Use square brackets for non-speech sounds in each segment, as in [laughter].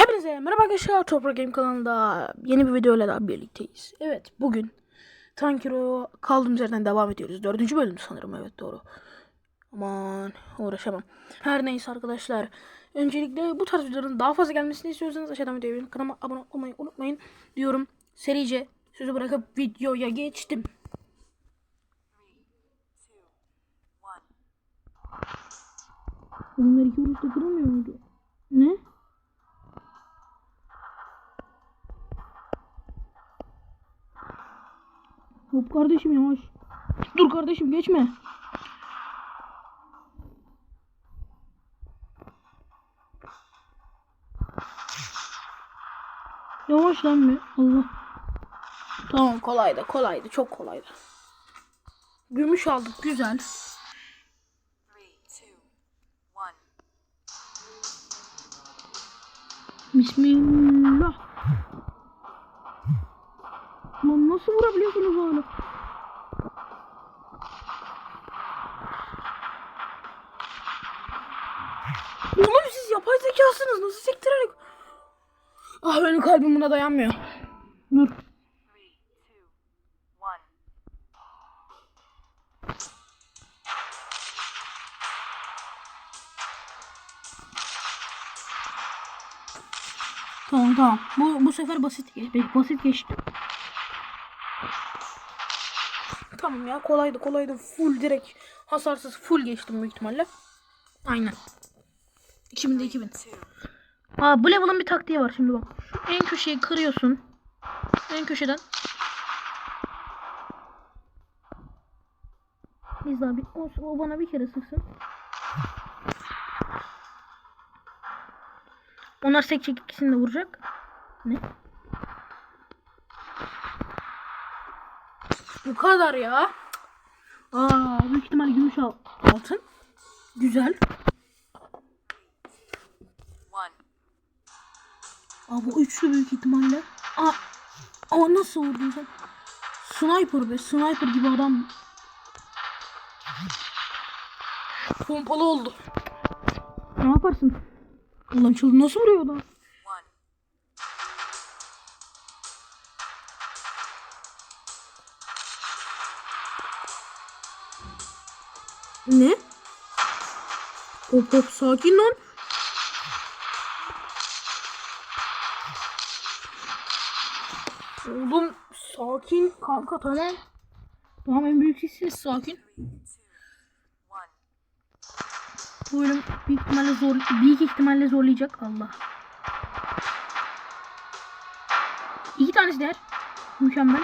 Hepinize merhaba arkadaşlar Toprak Game kanalında yeni bir videoyla daha birlikteyiz. Evet bugün Tankiro kaldığımız yerden devam ediyoruz. Dördüncü bölüm sanırım evet doğru. Aman uğraşamam. Her neyse arkadaşlar. Öncelikle bu tarz videoların daha fazla gelmesini istiyorsanız aşağıdan videoyu beğenip kanalıma abone olmayı unutmayın diyorum. Serice sözü bırakıp videoya geçtim. Bunlar iki vuruşta kırılmıyor muydu? Ne? Hop kardeşim yavaş. Dur kardeşim geçme. Yavaş lan bir. Allah. Tamam kolaydı kolaydı çok kolaydı. Gümüş aldık güzel. Bismillah. Lan nasıl vurabiliyorsunuz hala? Oğlum siz yapay zekasınız. Nasıl sektirerek? Ah benim kalbim buna dayanmıyor. Dur. Tamam tamam. Bu, bu sefer basit geç. Basit geçti. Tamam ya kolaydı kolaydı. Full direkt hasarsız full geçtim büyük ihtimalle. Aynen. 2000'de 2000. Two. Aa bu level'ın bir taktiği var şimdi bak. En köşeyi kırıyorsun. En köşeden. Biz bir, o, o bana bir kere sıksın. Onlar sekecek ikisini de vuracak. Ne? Bu kadar ya. Aa büyük ihtimal gümüş al altın. Güzel. Aa bu üçlü büyük ihtimalle. Aa, aa nasıl vurdun sen? Sniper be. Sniper gibi adam. Pompalı oldu. Ne yaparsın? Allah'ım çıldı nasıl vuruyor adam? Ne? Hop hop sakin lan. Oğlum sakin kanka tamam. Tamam en büyük siz sakin. Bu bölüm büyük ihtimalle zor, büyük ihtimalle zorlayacak Allah. İki tanesi der. Mükemmel.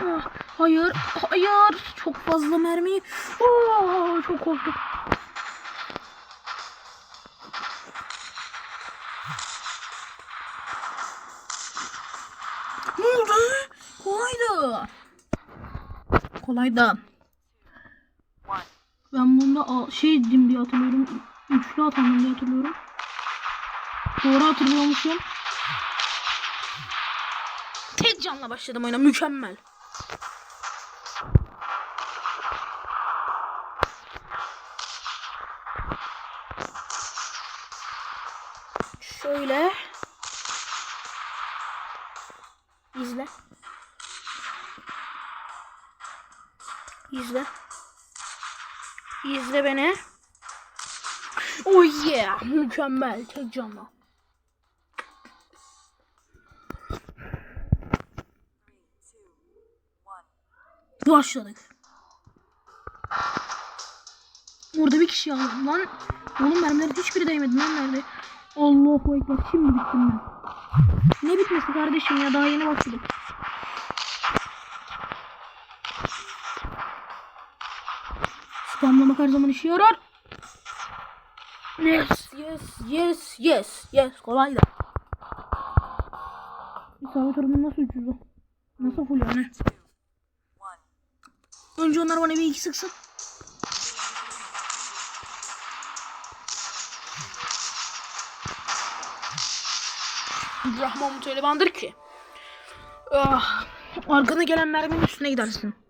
Ah, hayır, hayır. Çok fazla mermi. Oh, çok korktum. Ne oldu? Kolaydı. Kolaydı. Ben bunda şey dedim diye hatırlıyorum. Üçlü atandım diye hatırlıyorum. Doğru hatırlıyormuşum. Tek canla başladım oyuna. Mükemmel. Beni. Oh yeah. Mükemmel. Tek one. Başladık. Orada bir kişi aldım lan. Oğlum mermilerin hiçbiri değmedi lan nerede? Allahu ekber şimdi bittim ben. Ne bitmesi kardeşim ya daha yeni başladık. Spamlamak her zaman işe yarar. Yes, yes, yes, yes, yes. Kolay da. İsabet oranı nasıl 300 o? Nasıl full yani? Önce onlar bana bir iki sıksın. Rahman öyle bandır ki. Ah, arkana gelen merminin üstüne gidersin.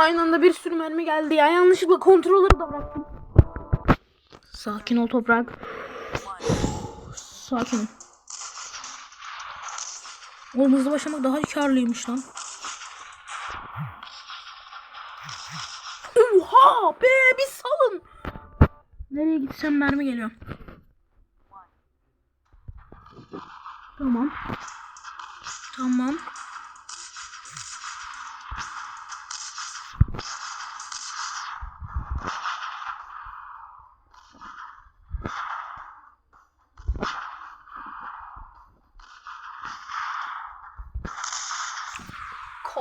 Aynı anda bir sürü mermi geldi ya. Yanlışlıkla kontrolleri da bıraktım. Sakin ol toprak. Sakin ol. Oğlum hızlı başlamak daha karlıymış lan. Oha be bir salın. Nereye gitsem mermi geliyor. Tamam. Tamam.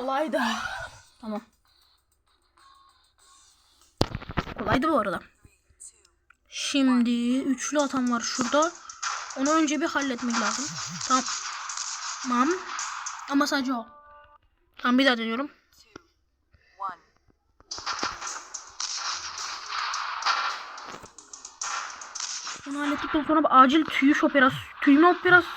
Kolaydı. Tamam. Kolaydı bu arada. Şimdi üçlü atan var şurada. Onu önce bir halletmek lazım. Tamam. Tamam. Ama sadece o. Tamam bir daha deniyorum. Onu hallettikten sonra acil tüyüş operası, tüyme operası.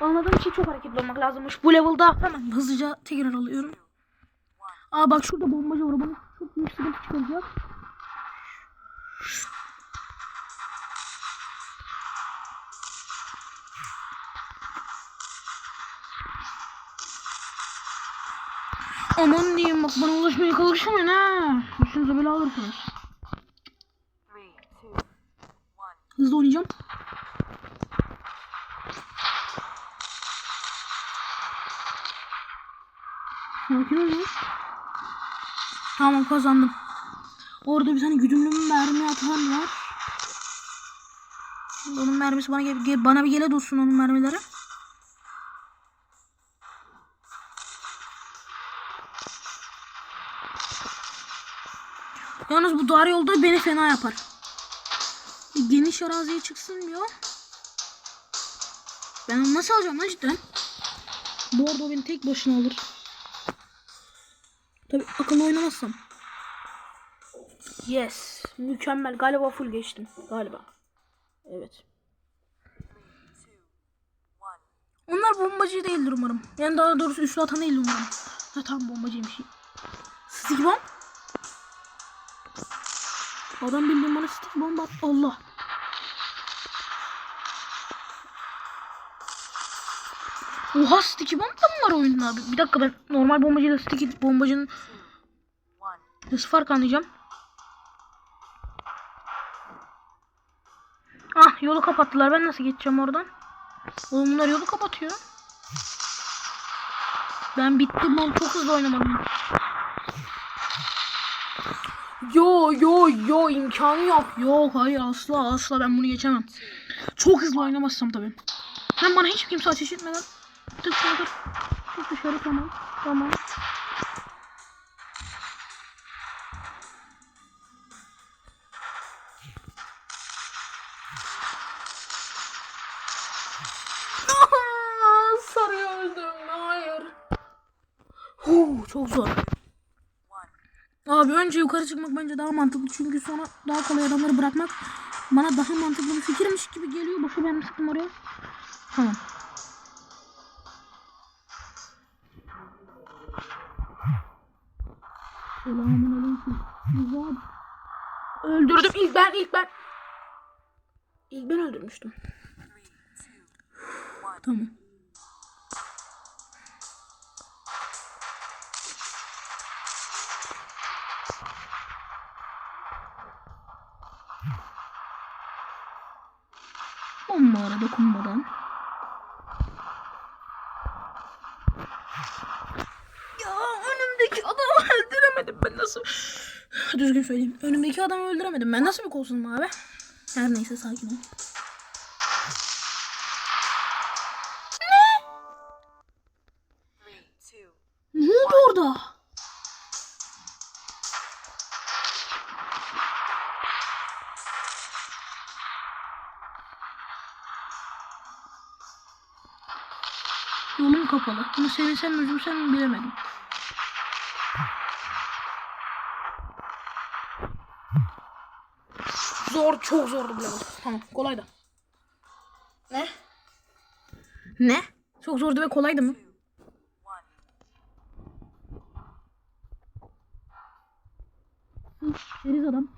Anladığım için çok hareketli olmak lazımmış. Bu level'da hemen hızlıca tekrar alıyorum. Aa bak şurada bombacı var. Bana çok büyük sıkıntı çıkaracak. Aman diyeyim bak bana ulaşmaya kalkışmayın ha. Üstünüze bela alırsınız. Hızlı oynayacağım. Ya. Tamam kazandım. Orada bir tane güdümlü mermi atan var. Onun mermisi bana gel- bana bir gele dursun onun mermileri. Yalnız bu dar yolda beni fena yapar. Geniş araziye çıksın diyor. Ben onu nasıl alacağım lan cidden? Bu arada o beni tek başına alır. Tabi akıllı oynamazsam. Yes. Mükemmel. Galiba full geçtim. Galiba. Evet. Onlar bombacı değildir umarım. Yani daha doğrusu üstü atan değil umarım. Ha tamam bombacıymış. Stick bomb. Adam bildiğin bana stick bomb attı. Allah. Oha sticky bomb da mı var oyunda abi? Bir dakika ben normal bombacıyla sticky bombacının nasıl fark anlayacağım? Ah yolu kapattılar. Ben nasıl geçeceğim oradan? Oğlum bunlar yolu kapatıyor. Ben bittim ben çok hızlı oynamadım. Yo yo yo imkanı yok. Yok hayır asla asla ben bunu geçemem. Çok hızlı oynamazsam tabii. Hem bana hiç kimse ateş etmeden tık dışarı tık dışarı tamam tamam. Sarıya öldüm. Hayır. Huu, çok zor. Abi önce yukarı çıkmak bence daha mantıklı. Çünkü sonra daha kolay adamları bırakmak bana daha mantıklı bir fikirmiş gibi geliyor. Boşu ben sıktım oraya. Tamam. Selamun aleyküm. Güzel. Öldürdüm ilk ben ilk ben. İlk ben öldürmüştüm. Tamam. Onlara dokunmadan. Ya önümdeki adamı öldüremedim ben nasıl? Düzgün söyleyeyim. Önümdeki adamı öldüremedim. Ben nasıl bir kolsuzum abi? Her neyse sakin ol. Two. Ne oldu orada? Yolum kapalı. Bunu sevinsem üzülsem bilemedim. zor çok zordu bile. Tamam kolaydı. Ne? Ne? Çok zordu ve kolaydı mı? keriz adam.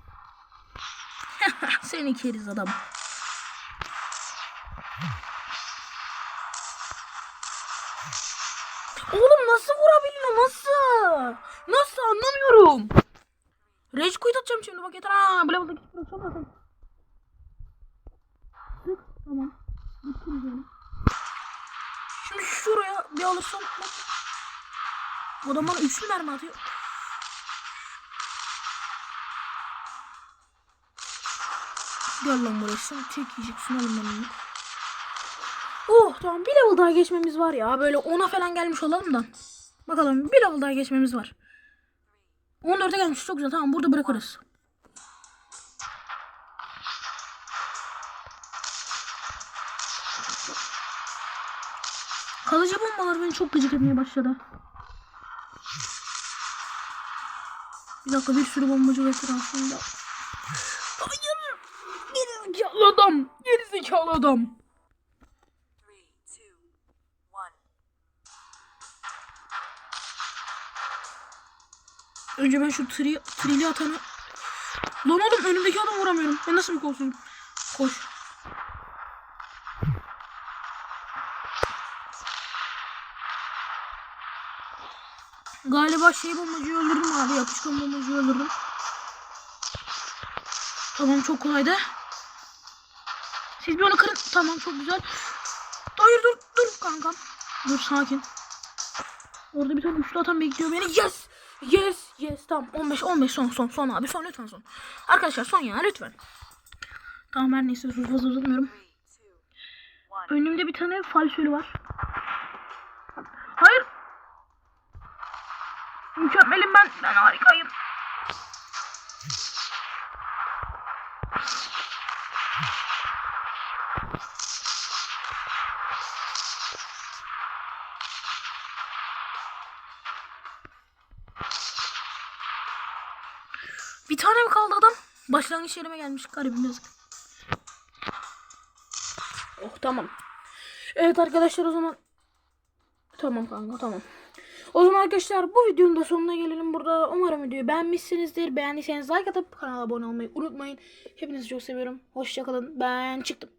[laughs] Seni keriz adam. Oğlum nasıl vurabiliyor? Nasıl? Şimdi bak yeter. Ha, bu level'da gidip bırakacağım zaten. Sık. Tamam. Bittiniz yani. Şimdi şuraya bir alırsam bak. Bu adam bana üçlü mermi atıyor. Gel lan buraya sen tek yiyeceksin oğlum benim. Oh tamam bir level daha geçmemiz var ya. Böyle 10'a falan gelmiş olalım da. Bakalım bir level daha geçmemiz var. 14'e gelmiş çok güzel tamam burada bırakırız. Bombalar beni çok gıcık etmeye başladı. Bir dakika bir sürü bombacı var aslında. Hayır! Geri zekalı adam! Geri zekalı adam! Önce ben şu tri, trili atanı... Lan oğlum önümdeki adamı vuramıyorum. Ben nasıl bir kolsuzum? Koş. Galiba şey bombacıyı öldürdüm abi. Yapışkan bombacıyı öldürdüm. Tamam çok kolaydı. Siz bir onu kırın. Tamam çok güzel. Hayır dur dur kankam. Dur sakin. Orada bir tane üçlü atan bekliyor beni. Yes! Yes! Yes! Tamam 15 15 son son son abi son lütfen son. Arkadaşlar son ya lütfen. Tamam her neyse fazla uzatmıyorum. Önümde bir tane falsölü var. Hayır. Mükemmelim ben. Ben harikayım. Bir tane mi kaldı adam? Başlangıç yerime gelmiş garibim yazık. Oh tamam. Evet arkadaşlar o zaman Tamam kanka tamam. O zaman arkadaşlar bu videonun da sonuna gelelim burada. Umarım videoyu beğenmişsinizdir. Beğendiyseniz like atıp kanala abone olmayı unutmayın. Hepinizi çok seviyorum. Hoşçakalın. Ben çıktım.